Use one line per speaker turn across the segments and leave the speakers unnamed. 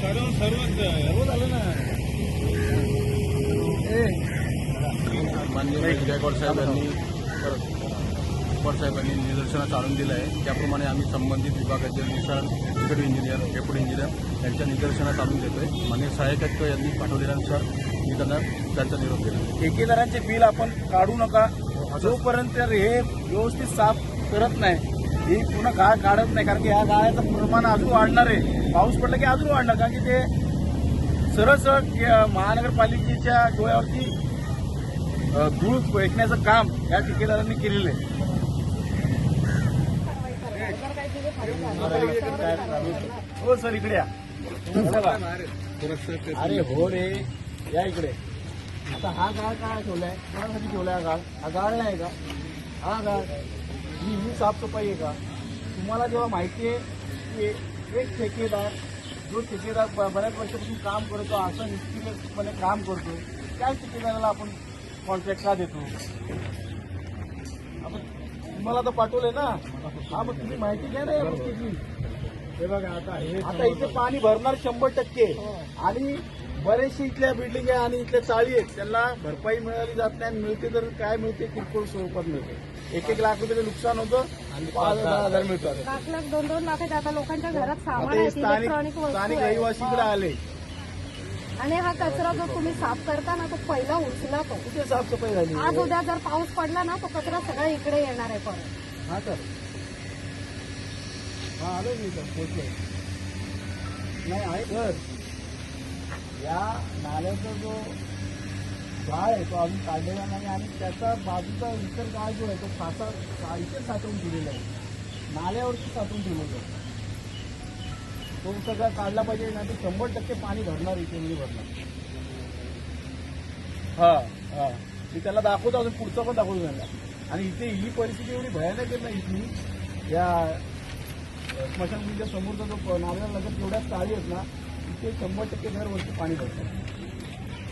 सर्व सर्वच सर्व झालं ना.
माननीय महेश गायकवाड साहेब यांनी गायकवाड साहेबांनी निदर्शनास आणून दिलं आहे त्याप्रमाणे आम्ही संबंधित विभागाचे निशाण एक्झिक्युटिव्ह इंजिनियर डेप्युटी इंजिनियर यांच्या निदर्शनास आणून देतोय. माननीय सहाय्यक आयुक्त यांनी? पाठवलेल्यानुसार मी त्यांना त्यांचा निरोप दिला
ठेकेदारांचे बिल आपण काढू नका. जोपर्यंत हे व्यवस्थित साफ करत नाही ही पूर्ण गाळ काढत नाही कारण की ह्या गाळ्याचं प्रमाण अजून वाढणार आहे. पाऊस पडला की अजून वाढणार कारण की ते सरळ सरळ महानगरपालिकेच्या डोळ्यावरती धूळ फेकण्याचं काम या ठेकेदारांनी केलेलं आहे. हो सर इकडे या. अरे हो रे. या इकडे. आता हा गाळ काय ठेवलाय? कोणासाठी ठेवलाय हा गाळ? हा गाळ नाही का? हा गाळ. ही ही साफसफाई आहे का? तुम्हाला जेव्हा माहिती आहे की एक ठेकेदार जो ठेकेदार बऱ्याच वर्षापासून काम करतो असं निश्चितपणे काम करतो त्याच ठेकेदाराला आपण कॉन्ट्रॅक्ट का देतो? आपण तुम्हाला तर पाठवलंय ना? हा मग तुम्ही माहिती घ्या ना या गोष्टीची. हे बघा आता हे आता इथे पाणी भरणार शंभर टक्के. आणि बरेचसे इथल्या बिल्डिंग आहे आणि इथल्या चाळी आहेत. त्यांना भरपाई मिळाली जात नाही आणि मिळते तर काय मिळते किरकोळ स्वरूपात मिळते. एक एक लाख रुपये नुकसान होतं आणि पाच दहा हजार मिळतात.
लाख लाख दोन दोन लाख आता लोकांच्या घरात सामान
हे
आहे
स्थानिक
इलेक्ट्रॉनिक वस्तू
स्थानिक
आहे.
रहिवासी इकडे आले.
आणि हा कचरा जो तुम्ही साफ करता ना तो पहिला उचला तो.
कुठे साफसफाई झाली?
आज उद्या जर पाऊस पडला ना तो कचरा सगळा इकडे येणार आहे परत.
हा सर हा आलो मी सर नाही आहे सर या नाल्याचा जो गाळ आहे तो अजून काढलेला नाही आणि त्याचा बाजूचा इतर गाळ जो आहे तो साचा इथे साठवून ठेवलेला आहे. नाल्यावरती साठवून ठेवलेलं आहे. तो सगळा काढला पाहिजे ना तर शंभर टक्के पाणी भरणार इथे म्हणजे भरणार. हा हा. मी त्याला दाखवतो अजून पुढचं पण दाखवतो त्यांना आणि इथे ही परिस्थिती एवढी भयानक आहे ना इथली. या स्मशानभूमीच्या समोरचा जो नाल्याला लगत जेवढ्या चाळी आहेत ना इथे शंभर टक्के दरवर्षी पाणी भरतं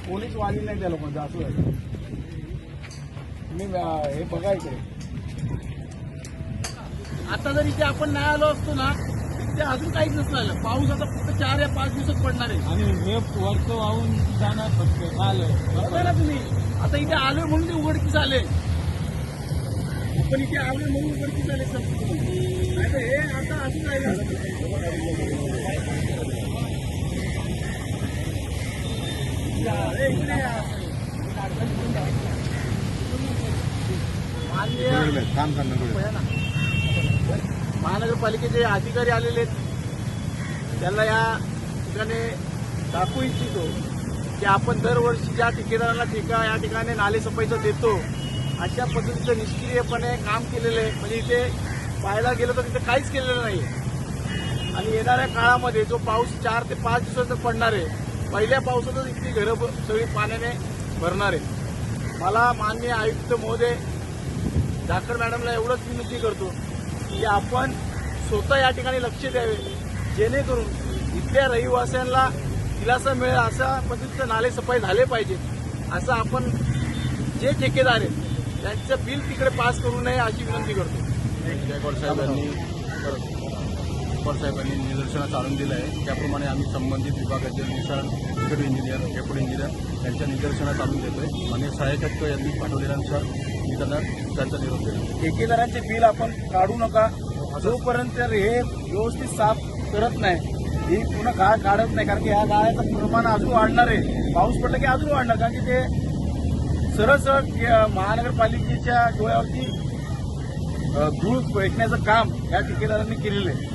पोलीस वाली नाही त्या लोकांचं असं तुम्ही अ, हे बघा इकडे. आता जर इथे आपण नाही आलो असतो ना इथे अजून काहीच नसलं. पाऊस आता फक्त चार या पाच दिवसात पडणार आहे.
आणि हे वरचं वाहून जाणार फक्त आलं
ना तुम्ही. आता इथे आलोय म्हणून ते उघडकीस आले. आपण इथे आलोय म्हणून उघडकीस आले सर. नाही हे आता अजून राहिलं या, महानगरपालिकेचे अधिकारी आलेले आहेत. त्यांना या ठिकाणी दाखवू इच्छितो की आपण दरवर्षी ज्या ठेकेदाराला ठेका या ठिकाणी नाले सफाईचं देतो अशा पद्धतीचं निष्क्रियपणे काम केलेलं आहे. म्हणजे इथे पाहायला गेलं तर तिथे काहीच केलेलं नाही आणि येणाऱ्या काळामध्ये जो पाऊस चार ते पाच दिवसाचा पडणार आहे पहिल्या पावसातच इथली घरं सगळी पाण्याने भरणार आहे मला माननीय आयुक्त महोदय जाखड मॅडमला एवढंच विनंती करतो की आपण स्वतः या ठिकाणी लक्ष द्यावे जेणेकरून इथल्या रहिवाशांना दिलासा मिळेल अशा पद्धतीचं नाले सफाई झाले पाहिजे. असं आपण जे ठेकेदार आहेत त्यांचं बिल तिकडे पास करू नये अशी विनंती करतो.
गायकवाड साहेबांनी गायकवाड साहेबांनी निदर्शनास आणून दिलं आहे. त्याप्रमाणे आम्ही संबंधित विभागाचे निशाण एक्झिक्युटिव्ह इंजिनियर डेप्युटी इंजिनियर यांच्या निदर्शनास आणून देतोय. माननीय सहाय्यक यांनी पाठवलेल्यानुसार मी त्यांना त्यांचा निरोप दिला.
ठेकेदारांचे बिल आपण काढू नका. जोपर्यंत हे व्यवस्थित साफ करत नाही ही पुन्हा गाळ काढत नाही कारण की ह्या गाळ्याचं प्रमाण अजून वाढणार आहे. पाऊस पडला की अजून वाढणार कारण की ते सरळ महानगरपालिकेच्या डोळ्यावरती धूळ फेकण्याचं काम या ठेकेदारांनी केलेलं आहे.